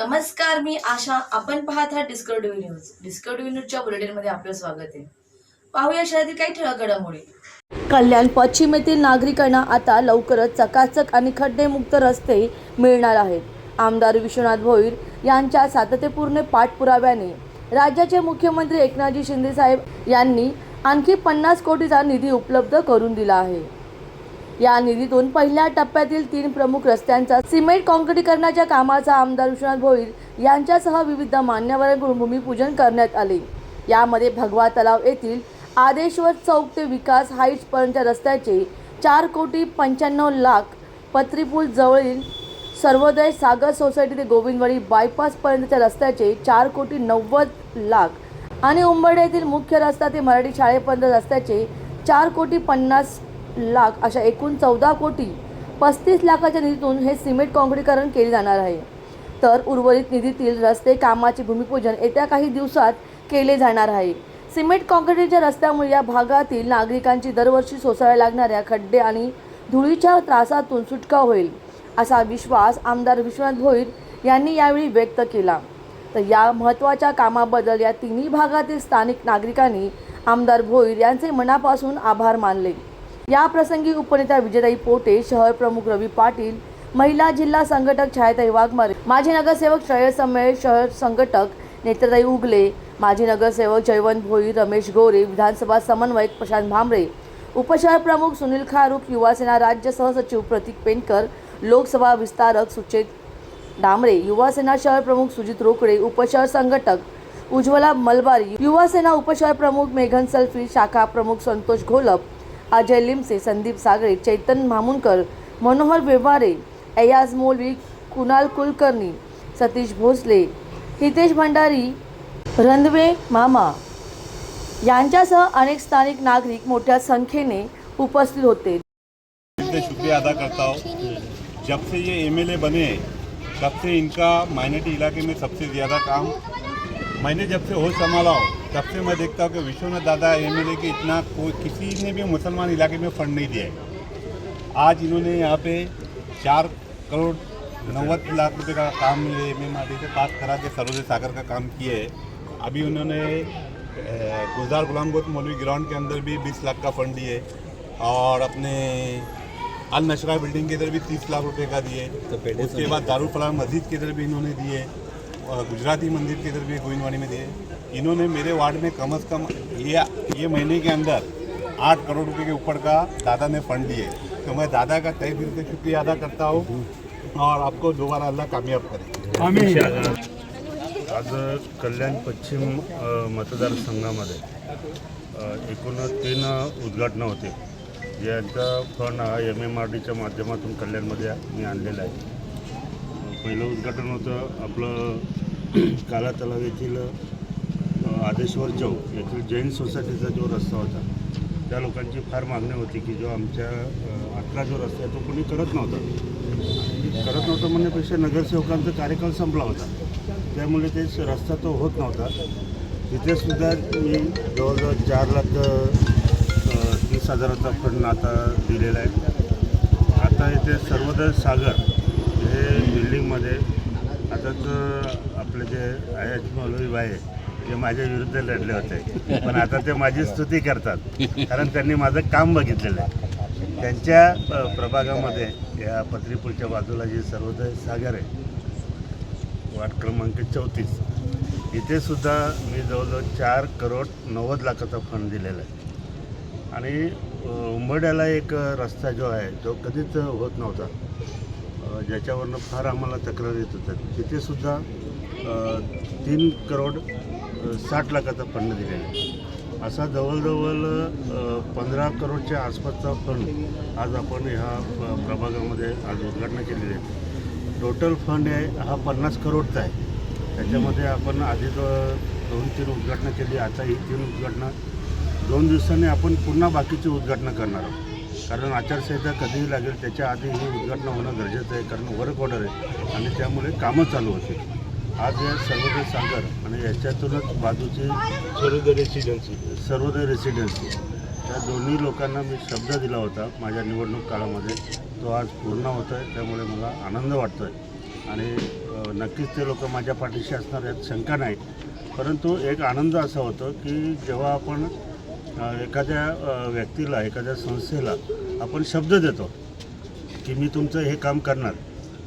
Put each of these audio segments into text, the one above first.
नमस्कार मी आशा. आपण पाहत आहात डिस्कवरी न्यूज डिस्कवरी न्यूजच्या बुलेटिनमध्ये आपलं स्वागत आहे. पाहूया शहरातील काही ठळक घडामोडी. कल्याण पश्चिम येथील नागरिकांना आता लवकरच चकाचक आणि खड्डेमुक्त रस्ते मिळणार आहेत. आमदार विश्वनाथ भोईर यांच्या सातत्यपूर्ण पाठपुराव्याने राज्याचे मुख्यमंत्री एकनाथजी शिंदे साहेब यांनी आणखी पन्नास कोटीचा निधी उपलब्ध करून दिला आहे. या निधीतून पहिल्या टप्प्यातील तीन प्रमुख रस्त्यांचा सिमेंट काँक्रिटीकरणाच्या कामाचा आमदार विश्वनाथ भोईर यांच्यासह विविध मान्यवरांकडून भूमिपूजन करण्यात आले. यामध्ये भगवा तलाव येथील आदेश्वर चौक ते विकास हाईट्सपर्यंतच्या रस्त्याचे चार कोटी पंच्याण्णव लाख पत्रीपूल जवळील सर्वोदय सागर सोसायटी ते गोविंदवाडी बायपासपर्यंतच्या रस्त्याचे चार कोटी नव्वद लाख आणि उंबर्डे येथील मुख्य रस्ता ते मराठी शाळेपर्यंत रस्त्याचे चार कोटी पन्नास लाख अशा एकूण चौदा कोटी पस्तीस लाखाच्या निधीतून हे सिमेंट काँक्रीकरण केले जाणार आहे. तर उर्वरित निधीतील रस्ते कामाचे भूमिपूजन येत्या काही दिवसात केले जाणार आहे. सिमेंट काँक्रीटच्या रस्त्यामुळे या भागातील नागरिकांची दरवर्षी सोसाव्या लागणाऱ्या खड्डे आणि धुळीच्या त्रासातून सुटका होईल असा विश्वास आमदार विश्वनाथ भोईर यांनी यावेळी व्यक्त केला. तर या महत्त्वाच्या कामाबद्दल या तिन्ही भागातील स्थानिक नागरिकांनी आमदार भोईर यांचे मनापासून आभार मानले. याप्रसंगी उपनेता विजयताई पोटे शहर प्रमुख रवी पाटील महिला जिल्हा संघटक छायाताई वाघमारे माजी नगरसेवक श्रेयस सम्मेळ शहर संघटक नेत्रताई उगले माजी नगरसेवक जयवंत भोई रमेश गोरे विधानसभा समन्वयक प्रशांत भांबरे उपशहर प्रमुख सुनील खारुक युवासेना राज्य सहसचिव प्रतीक पेनकर लोकसभा विस्तारक सुचेत डांबरे युवासेना शहर प्रमुख सुजित रोकडे उपशहर संघटक उज्ज्वला मलबारी युवासेना उपशहर प्रमुख मेघन सल्फी शाखा प्रमुख संतोष घोलप अजय लिमसे संदीप सागरे चैतन मामुनकर मनोहर व्यवहारे अयाज मोलवी कुणाल कुलकर्णी सतीश भोसले हितेश भंडारी रणवे मामा यांच्यासह अनेक स्थानिक नागरिक मोठ्या संख्येने उपस्थित होते. शुक्रिया अदा करता हूँ। जब से ये एमएलए बने तब से इनका माइनॉरिटी इलाके में सबसे ज़्यादा काम मैंने जब से होश संभाला हो तब से मैं देखता हूँ कि विश्वनाथ दादा एमएलए के इतना कोई किसी ने भी मुसलमान इलाके में फंड नहीं दिया है। आज इन्होंने यहाँ पे चार करोड़ नव्वद लाख रुपए का काम एम एम से पास करा के सरोदय सागर का काम किए है। अभी उन्होंने गुलजार गुलाम गोत मौलवी ग्राउंड के अंदर भी बीस लाख का फंड दिए और अपने अल नशरा बिल्डिंग के इधर भी तीस लाख रुपए का दिए। तो उसके बाद दारुल फलाह मस्जिद के इधर भी इन्होंने दिए। गुजराती मंदिर के इधर भी गोविंदवाड़ी में दिए इन्होंने मेरे वार्ड में कम अज़ कम ये ये महीने के अंदर आठ करोड़ रुपए के ऊपर का दादा ने फंड दिए। तो मैं दादा का तय दिल से शुक्रिया अदा करता हूँ और आपको दोबारा अल्लाह कामयाब करे। आज कल्याण पश्चिम मतदारसंघामध्ये एकूण तीन उद्घाटनं होते. यांचा फंड हा एम एम आर डीच्या माध्यमातून कल्याणमध्ये मी आणलेला आहे. पहिलं उद्घाटन होतं आपलं काला तलाव येथील आदेश्वर चौक येथील जैन सोसायटीचा जो रस्ता होता त्या लोकांची फार मागणी होती की जो आमच्या आतला जो रस्ता आहे तो कोणी करत नव्हता. करत नव्हतं म्हणण्यापेक्षा नगरसेवकांचा कार्यकाल संपला होता. त्यामुळे ते रस्ता तो होत नव्हता. तिथेसुद्धा मी जवळजवळ चार लाख तीस हजाराचा फंड आता दिलेला आहे. आता इथे सर्वोदय सागर हे बिल्डिंगमध्ये आताच आपले जे आहेत मौलवी भाई ते माझ्या विरुद्ध लढले होते. पण आता ते माझी स्तुती करतात. कारण त्यांनी माझं काम बघितलेलं आहे. त्यांच्या प्रभागामध्ये या पत्रीपूरच्या बाजूला जे सर्वोदय सागर आहे वार्ड क्रमांक चौतीस इथे सुद्धा मी जवळजवळ चार करोड नव्वद लाखाचा फंड दिलेला आहे. आणि उंबड्याला उंबरड्याला एक रस्ता जो आहे तो कधीच होत नव्हता. ज्याच्यावरनं फार आम्हाला तक्रार येत होत्या. तिथे सुद्धा तीन करोड साठ लाखाचा फंड दिलेला आहे. असा जवळजवळ पंधरा करोडच्या आसपासचा फंड आज आपण ह्या प्रभागामध्ये आज उद्घाटन केलेली आहे. टोटल फंड आहे हा पन्नास करोडचा आहे. त्याच्यामध्ये आपण आधी दोन तीन उद्घाटनं केली आता ही तीन उद्घाटनं. दोन दिवसांनी आपण पुन्हा बाकीची उद्घाटनं करणार आहोत. कारण आचारसंहिता कधीही लागेल त्याच्या आधी ही उद्घाटनं होणं गरजेचं आहे कारण वर्क ऑर्डर आहे आणि त्यामुळे कामं चालू होतील. आज या सर्वोदय सागर आणि याच्यातूनच बाजूची सर्वोदय रेसिडेन्सी सर्वोदय रेसिडेन्सी त्या दोन्ही लोकांना मी शब्द दिला होता माझ्या निवडणूक काळामध्ये. तो आज पूर्ण होत आहे त्यामुळे मला आनंद वाटतो आहे आणि नक्कीच ते लोक माझ्या पाठीशी असणार यात शंका नाही. परंतु एक आनंद असा होतो की जेव्हा आपण एखाद्या व्यक्तीला एखाद्या संस्थेला आपण शब्द देतो की मी तुमचं हे काम करणार.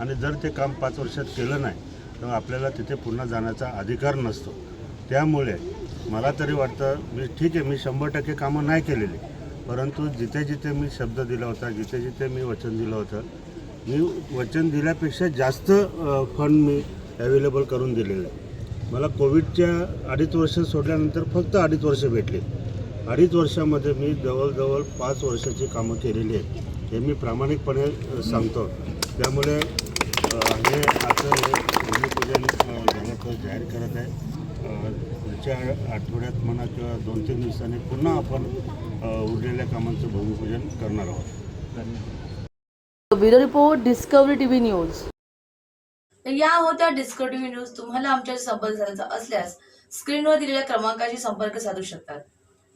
आणि जर ते काम पाच वर्षात केलं नाही तर आपल्याला तिथे पुन्हा जाण्याचा अधिकार नसतो. त्यामुळे मला तरी वाटतं मी ठीक आहे मी शंभर टक्के कामं नाही केलेली. परंतु जिथे जिथे मी शब्द दिला होता जिथे जिथे मी वचन दिलं होतं मी वचन दिल्यापेक्षा जास्त फंड मी अवेलेबल करून दिलेलं आहे. मला कोविडच्या अडीच वर्ष सोडल्यानंतर फक्त अडीच वर्ष भेटली. अडीच वर्षामध्ये मी जवळजवळ पाच वर्षाची कामं केलेली आहेत. हे मी प्रामाणिकपणे सांगतो. त्यामुळे हे आता हे भूमिपूजन झाल्याचं जाहीर करत आहे. पुढच्या आठवड्यात म्हणा किंवा दोन तीन दिवसांनी पुन्हा आपण उरलेल्या कामांचं भूमिपूजन करणार आहोत. Bureau report Discovery TV news. या होत्या डिस्कवरी टीव्ही न्यूज. तुम्हाला आमच्याशी संपर्क साधायचा असल्यास स्क्रीनवर दिलेल्या क्रमांकाशी संपर्क साधू शकतात.